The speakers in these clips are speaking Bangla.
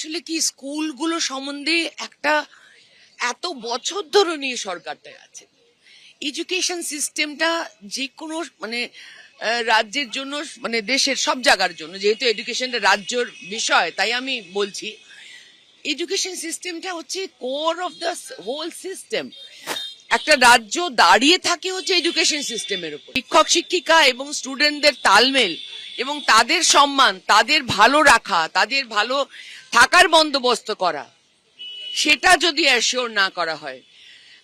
আসলে কি স্কুলগুলো সম্বন্ধে একটা এত বছর ধরে নিয়ে সরকারটা আছে? এডুকেশন সিস্টেমটা যে কোনো মানে রাজ্যের জন্য মানে দেশের সব জায়গার জন্য, যেহেতু এডুকেশনটা রাজ্যর বিষয়, তাই আমি বলছি। এডুকেশন সিস্টেমটা হচ্ছে core of the whole system একটা রাজ্য দাঁড়িয়ে থাকে হচ্ছে এডুকেশন সিস্টেমের উপর। শিক্ষক, শিক্ষিকা এবং স্টুডেন্টদের তালমেল এবং তাদের সম্মান, তাদের ভালো রাখা, তাদের ভালো থাকার বন্দোবস্ত করা, সেটা যদি অ্যাসিওর না করা হয়।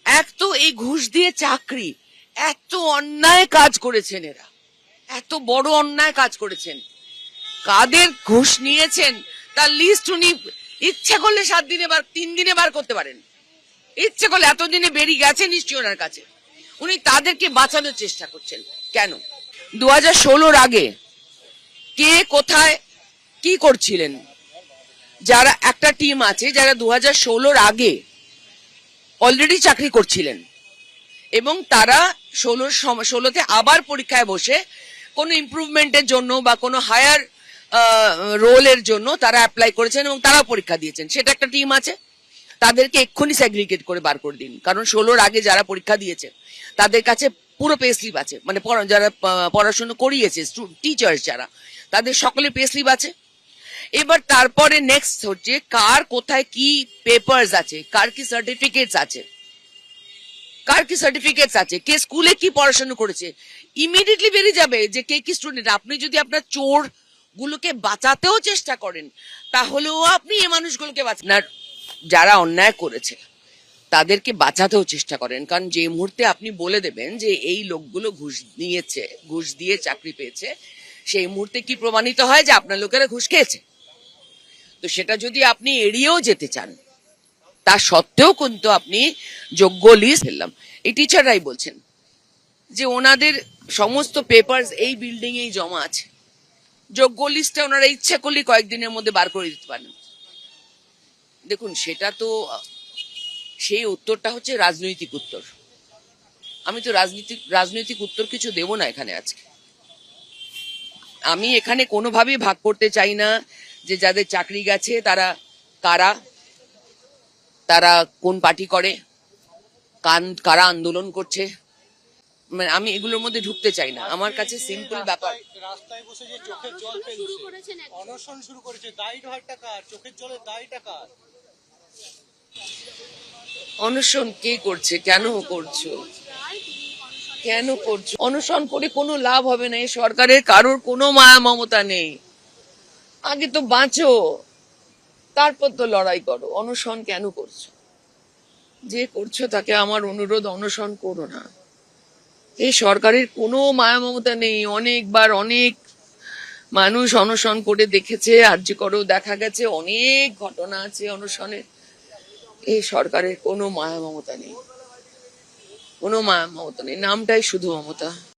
এক তো এই ঘুষ দিয়ে চাকরি, এত অন্যায় কাজ করেছেন এরা, এত বড় অন্যায় কাজ করেছেন। কাদের ঘুষ নিয়েছেন, তার লিস্ট উনি ইচ্ছে করলে সাত দিনে বার, তিন দিনে বার করতে পারেন। ইচ্ছে করলে এতদিনে বেরিয়ে গেছে নিশ্চয়ই ওনার কাছে। উনি তাদেরকে বাঁচানোর চেষ্টা করছেন। কেন? দু হাজার ষোলোর আগে কে কোথায় কি করছিলেন? যারা, একটা টিম আছে যারা দু হাজার ষোলোর আগে অলরেডি চাকরি করছিলেন এবং তারা ষোলোর ষোলোতে আবার পরীক্ষায় বসে কোনো ইমপ্রুভমেন্টের জন্য বা কোনো হায়ার রোলের জন্য তারা অ্যাপ্লাই করেছেন এবং তারাও পরীক্ষা দিয়েছেন। সেটা একটা টিম আছে। তাদেরকে এক্ষুনি স্যাগ্রিগেট করে বার করে দিন। কারণ ষোলোর আগে যারা পরীক্ষা দিয়েছে, তাদের কাছে পুরো পে স্লিপ আছে। মানে যারা পড়াশোনা করিয়েছে টিচার্স যারা, তাদের সকলে পে স্লিপ আছে। এবার তারপরে নেক্সট হচ্ছে কার কোথায় কি পেপারস আছে, কার কি সার্টিফিকেটস আছে, কার কি সার্টিফিকেটস আছে, কে স্কুলে কি পড়াশোনা করেছে ইমিডিয়েটলি বেরিয়ে যাবে যে কে কি স্টুডেন্ট আপনি যদি আপনার চোর গুলোকে বাঁচাতেও চেষ্টা করেন, তাহলেও আপনি এই মানুষগুলোকে বাঁচান যারা অন্যায় করেছে, তাদেরকে বাঁচাতেও চেষ্টা করেন। কারণ যে মুহূর্তে আপনি বলে দেবেন যে এই লোকগুলো ঘুষ নিয়েছে, ঘুষ দিয়ে চাকরি পেয়েছে, সেই মুহূর্তে কি প্রমাণিত হয় যে আপনার লোকেরা ঘুষ খেয়েছে? তো সেটা যদি আপনি এড়িয়েও যেতে চান, তা সত্ত্বেও কিন্তু আপনি যোগ্য লিস্ট ফেললাম এই টিচাররাই বলছেন যে ওনাদের সমস্ত পেপারস এই বিল্ডিং এই জমা আছে। যোগ্য লিস্টটা ওনারা ইচ্ছা করলে কয়েকদিনের মধ্যে বার করে দিতে পারেন। দেখুন, সেটা তো, সেই উত্তরটা হচ্ছে রাজনৈতিক উত্তর। আমি তো রাজনীতিক রাজনৈতিক উত্তর কিছু দেব না এখানে আজকে। আমি এখানে কোনোভাবেই ভাগ করতে চাই না। যে যাদের চাকরি গেছে তারা কারা? তারা কোন পার্টি করে? কান কারা আন্দোলন করছে? মানে আমি এগুলোর মধ্যে ঢুকতে চাই না। আমার কাছে সিম্পল ব্যাপার। রাস্তায়- রাস্তায় বসে যে চোখের জল ফেলছে অনশন শুরু করেছে দায়ী ঢার টাকা চোখের জলে দায়ী টাকা। অনশন কে করছে? কেন করছ? কেন করছ? অনশন করে কোনো লাভ হবে না। এই সরকারের কারোর কোনো মায়া মমতা নেই। আগে তো বাঁচো। তারপর তো লড়াই করো। অনশন কেন করছ? যে করছ তাকে আমার অনুরোধ অনশন করো না। এই সরকারের কোনো মায়া মমতা নেই। অনেকবার অনেক মানুষ অনশন করে দেখেছে আর্য করেও দেখা গেছে, অনেক ঘটনা আছে অনশনের। এই সরকারের কোনো মায়া মমতা নেই। কোনো মায়া মমতা নেই। নামটাই শুধু মমতা।